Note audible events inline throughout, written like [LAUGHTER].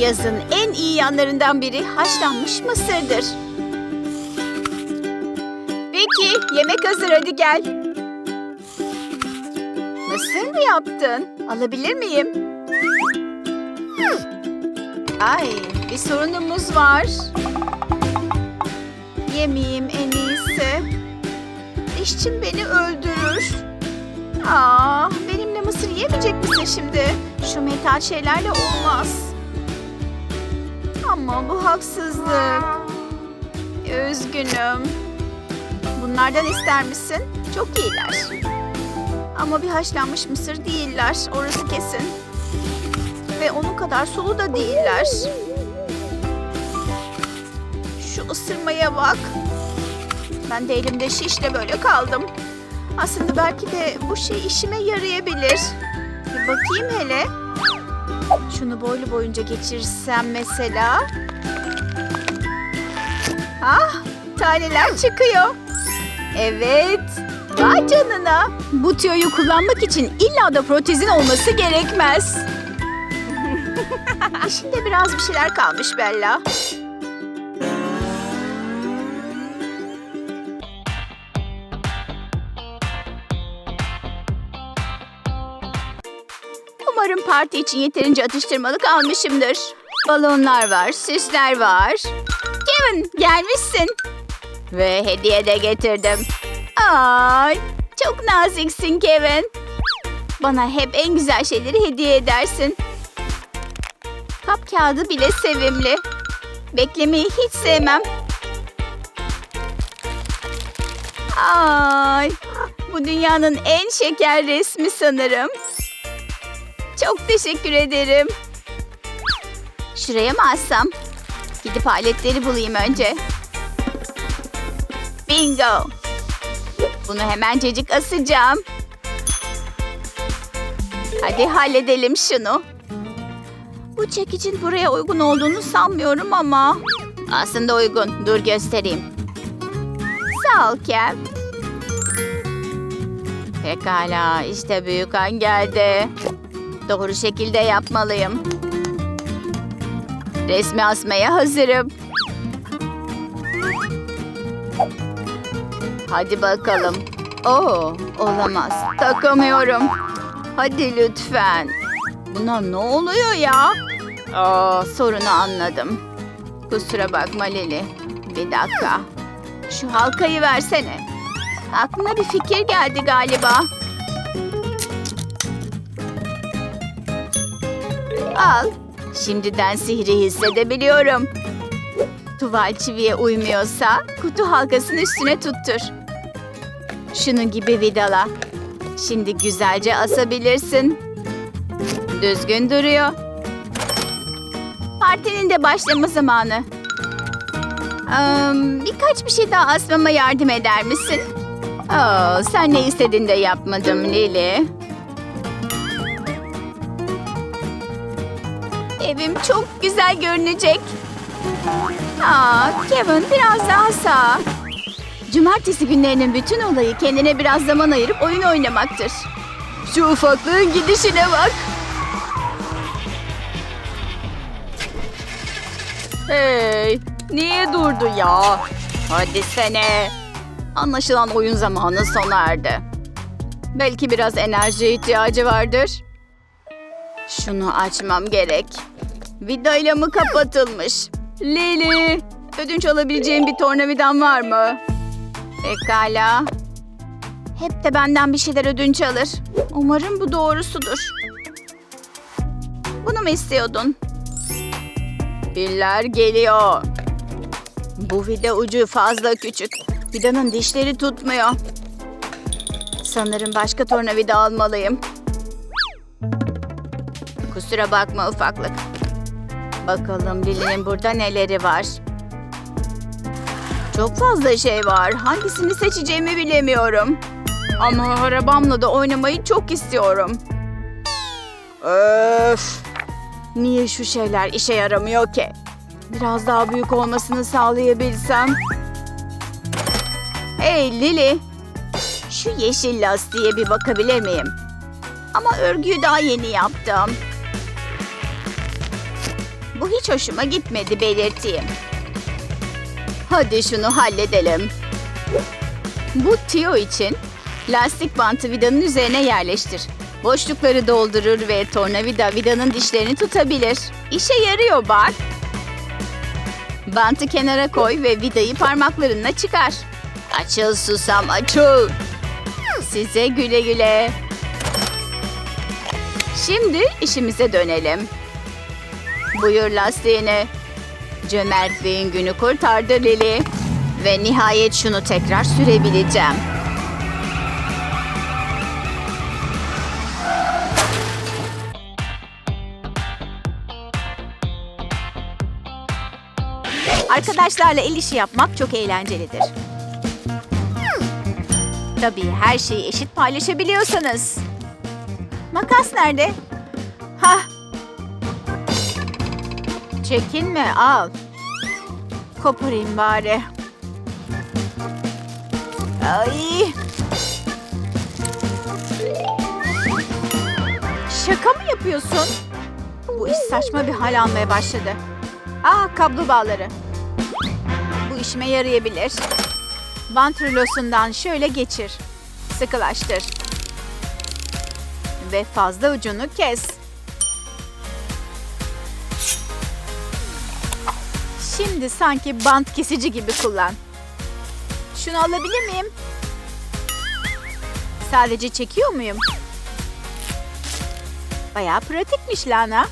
Yazın en iyi yanlarından biri haşlanmış mısırdır. Peki, yemek hazır hadi gel. Mısır mı yaptın? Alabilir miyim? Ay, bir sorunumuz var. Yemeyeyim en iyisi. İşçim beni öldürür. Aa, benimle mısır yemeyecek misin şimdi? Şu metal şeylerle olmaz. Ama bu haksızlık. Üzgünüm. Bunlardan ister misin? Çok iyiler. Ama bir haşlanmış mısır değiller. Orası kesin. Ve onun kadar sulu da değiller. Şu ısırmaya bak. Ben de elimde şişle böyle kaldım. Aslında belki de bu şey işime yarayabilir. Bir bakayım hele. Şunu boylu boyunca geçirsem mesela. Ah, taneler çıkıyor. Evet. Vay canına. Bu tüyoyu kullanmak için illa da protezin olması gerekmez. [LAUGHS] İşinde biraz bir şeyler kalmış Bella. Umarım parti için yeterince atıştırmalık almışımdır. Balonlar var, süsler var. Kevin gelmişsin. Ve hediye de getirdim. Ay, çok naziksin Kevin. Bana hep en güzel şeyleri hediye edersin. Kap kağıdı bile sevimli. Beklemeyi hiç sevmem. Ay, bu dünyanın en şeker resmi sanırım. Çok teşekkür ederim. Şuraya mı assam? Gidip aletleri bulayım önce. Bingo. Bunu hemencecik asacağım. Hadi halledelim şunu. Bu çekicin buraya uygun olduğunu sanmıyorum ama. Aslında uygun. Dur göstereyim. Sağ ol Kev. Pekala işte büyük an geldi. Doğru şekilde yapmalıyım. Resmi asmaya hazırım. Hadi bakalım. Oo, olamaz. Takamıyorum. Hadi lütfen. Buna ne oluyor ya? Aa, sorunu anladım. Kusura bakma Lili. Bir dakika. Şu halkayı versene. Aklıma bir fikir geldi galiba. Al. Şimdiden sihri hissedebiliyorum. Tuval çiviye uymuyorsa kutu halkasının üstüne tuttur. Şunun gibi vidala. Şimdi güzelce asabilirsin. Düzgün duruyor. Partinin de başlama zamanı. Ee, birkaç bir şey daha asmama yardım eder misin? Aa, sen ne istedin de yapmadım Lili. Evim çok güzel görünecek. Aa, Kevin biraz daha sağ. Cumartesi günlerinin bütün olayı kendine biraz zaman ayırıp oyun oynamaktır. Şu ufaklığın gidişine bak. Hey, niye durdu ya? Hadi sene. Anlaşılan oyun zamanı sona erdi. Belki biraz enerjiye ihtiyacı vardır. Şunu açmam gerek. Vidayla mı kapatılmış? Lili, ödünç alabileceğin bir tornavidan var mı? Pekala. Hep de benden bir şeyler ödünç alır. Umarım bu doğrusudur. Bunu mu istiyordun? Piller geliyor. Bu vida ucu fazla küçük. Vidanın dişleri tutmuyor. Sanırım başka tornavida almalıyım. Kusura bakma ufaklık. Bakalım Lili'nin burada neleri var. Çok fazla şey var. Hangisini seçeceğimi bilemiyorum. Ama arabamla da oynamayı çok istiyorum. Öf! Niye şu şeyler işe yaramıyor ki? Biraz daha büyük olmasını sağlayabilsem. Hey Lili! Şu yeşil lastiğe bir bakabilir miyim? Ama örgüyü daha yeni yaptım. Bu hiç hoşuma gitmedi belirteyim. Hadi şunu halledelim. Bu Tio için lastik bantı vidanın üzerine yerleştir. Boşlukları doldurur ve tornavida vidanın dişlerini tutabilir. İşe yarıyor bak. Bantı kenara koy ve vidayı parmaklarınla çıkar. Açıl susam açıl. Size güle güle. Şimdi işimize dönelim. Buyur lastiğini. Cömertliğin günü kurtardı Lili. Ve nihayet şunu tekrar sürebileceğim. Arkadaşlarla el işi yapmak çok eğlencelidir. Tabii her şeyi eşit paylaşabiliyorsanız. Makas nerede? Ha. Çekinme al. Koparayım bari. Ay. Şaka mı yapıyorsun? Bu iş saçma bir hal almaya başladı. Aa kablo bağları. Bu işime yarayabilir. Bant rulosundan şöyle geçir. Sıkılaştır. Ve fazla ucunu kes. Şimdi sanki bant kesici gibi kullan. Şunu alabilir miyim? Sadece çekiyor muyum? Bayağı pratikmiş Lana.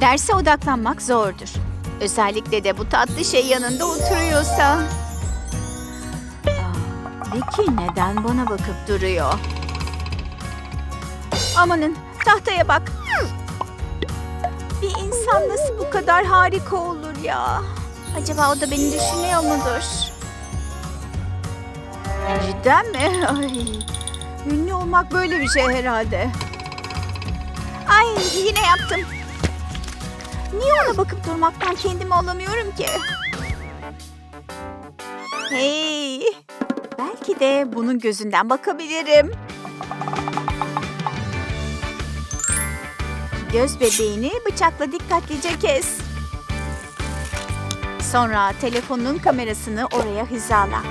Derse odaklanmak zordur. Özellikle de bu tatlı şey yanında oturuyorsa. Vicky neden bana bakıp duruyor? Amanın tahtaya bak. İnsan nasıl bu kadar harika olur ya? Acaba o da beni düşünüyor mudur? Cidden mi? [LAUGHS] Ay, ünlü olmak böyle bir şey herhalde. Ay yine yaptım. Niye ona bakıp durmaktan kendimi alamıyorum ki? Hey! Belki de bunun gözünden bakabilirim. Göz bebeğini bıçakla dikkatlice kes. Sonra telefonun kamerasını oraya hizala.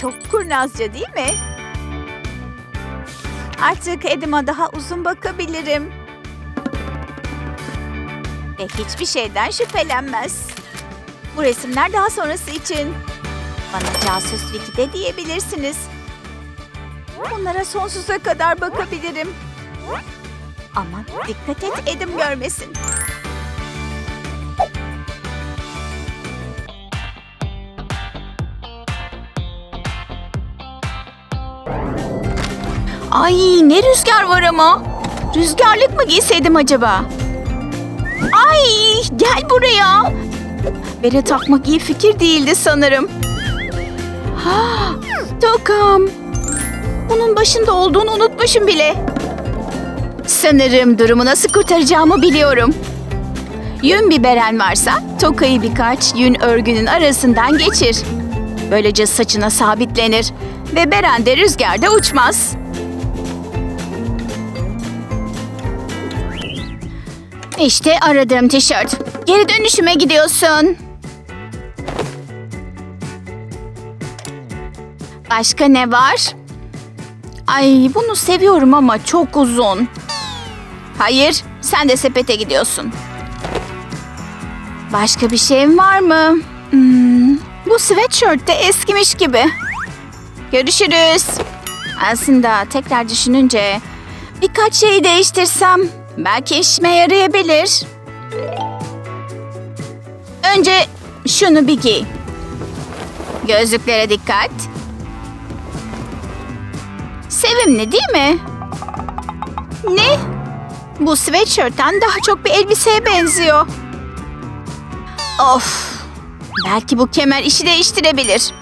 Çok kurnazca değil mi? Artık Edim'a daha uzun bakabilirim. Ve hiçbir şeyden şüphelenmez. Bu resimler daha sonrası için. Bana casus Vicky de diyebilirsiniz. Onlara sonsuza kadar bakabilirim. Ama dikkat et Edim görmesin. Ay ne rüzgar var ama. Rüzgarlık mı giyseydim acaba? Ay gel buraya. Bere takmak iyi fikir değildi sanırım. Ha, tokam. Bunun başında olduğunu unutmuşum bile. Sanırım durumu nasıl kurtaracağımı biliyorum. Yün biberen varsa tokayı birkaç yün örgünün arasından geçir. Böylece saçına sabitlenir ve beren de rüzgarda uçmaz. İşte aradığım tişört. Geri dönüşüme gidiyorsun. Başka ne var? Ay bunu seviyorum ama çok uzun. Hayır, sen de sepete gidiyorsun. Başka bir şeyim var mı? Hmm, bu sweatshirt de eskimiş gibi. Görüşürüz. Aslında tekrar düşününce birkaç şeyi değiştirsem belki işime yarayabilir. Önce şunu bir giy. Gözlüklere dikkat. Sevimli değil mi? Ne? Bu sweatshirt'ten daha çok bir elbiseye benziyor. Of. Belki bu kemer işi değiştirebilir.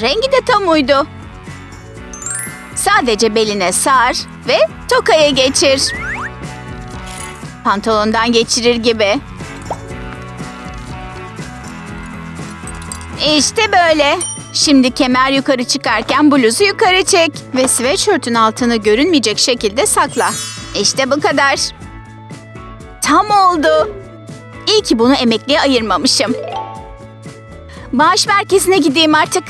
Rengi de tam uydu. Sadece beline sar ve tokaya geçir. Pantolondan geçirir gibi. İşte böyle. Şimdi kemer yukarı çıkarken bluzu yukarı çek ve sweatshirt'ün altını görünmeyecek şekilde sakla. İşte bu kadar. Tam oldu. İyi ki bunu emekliye ayırmamışım. Bağış merkezine gideyim artık.